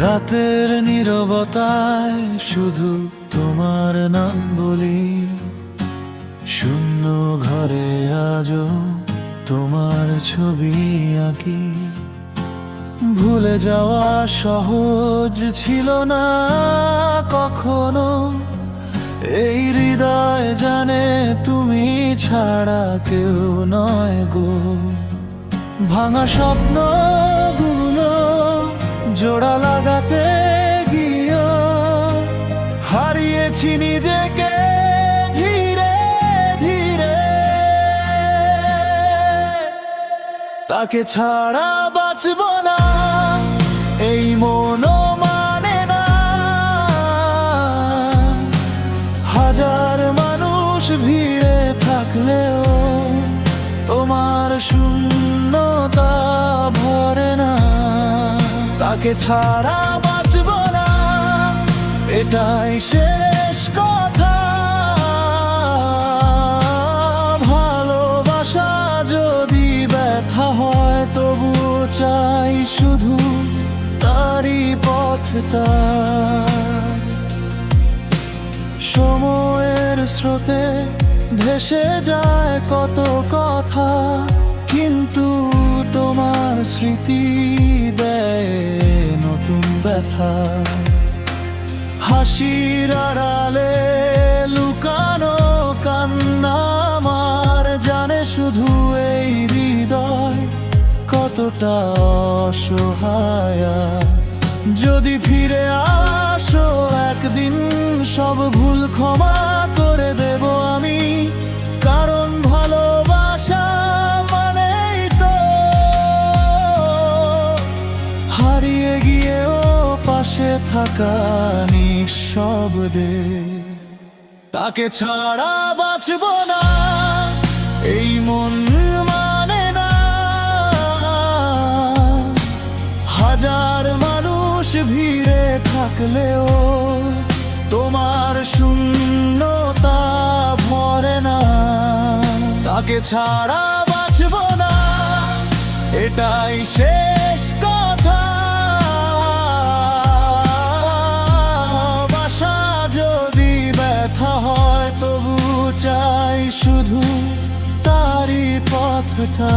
খাতায় শুধু তোমার নাম বলি। শূন্য ঘরে আজও তোমার ছবি আঁকি। ভুলে যাওয়া সহজ ছিল না কখনো। এই হৃদয় জানে তুমি ছাড়া কেউ নয় গো। ভাঙা স্বপ্ন স্বপ্নগুলো জোড়া হারিয়েছি নিজেকে ধীরে ধীরে। তাকে ছাড়া বাঁচব না, এই মন মানে না। হাজার মানুষ ভিড়ে থাকলেও তোমার শূন্যতা ভরে না। তাকে ছাড়া বাঁচব না, এটাই শেষ চাই শুধু তারই পথটা। সময়ের স্রোতে ভেসে যায় কত কথা, কিন্তু তোমার স্মৃতি দেয় নতুন ব্যথা। হাসির আড়ালে কতটা অসহায়। যদি ফিরে আসো, একদিন সব ভুল ক্ষমা করে দেব আমি। কারণ ভালোবাসা মানেই তো হারিয়ে গিয়েও পাশে থাকা নিঃশব্দে। তাকে ছাড়া বাঁচব না। এই মন ভিড়ে থাকলেও তোমার শূন্যতা ভরে না। তাকে ছাড়া বাঁচব না, এটাই শেষ কথা। বাসা যদি ব্যথা হয়, তবু চাই শুধু তারই পথটা।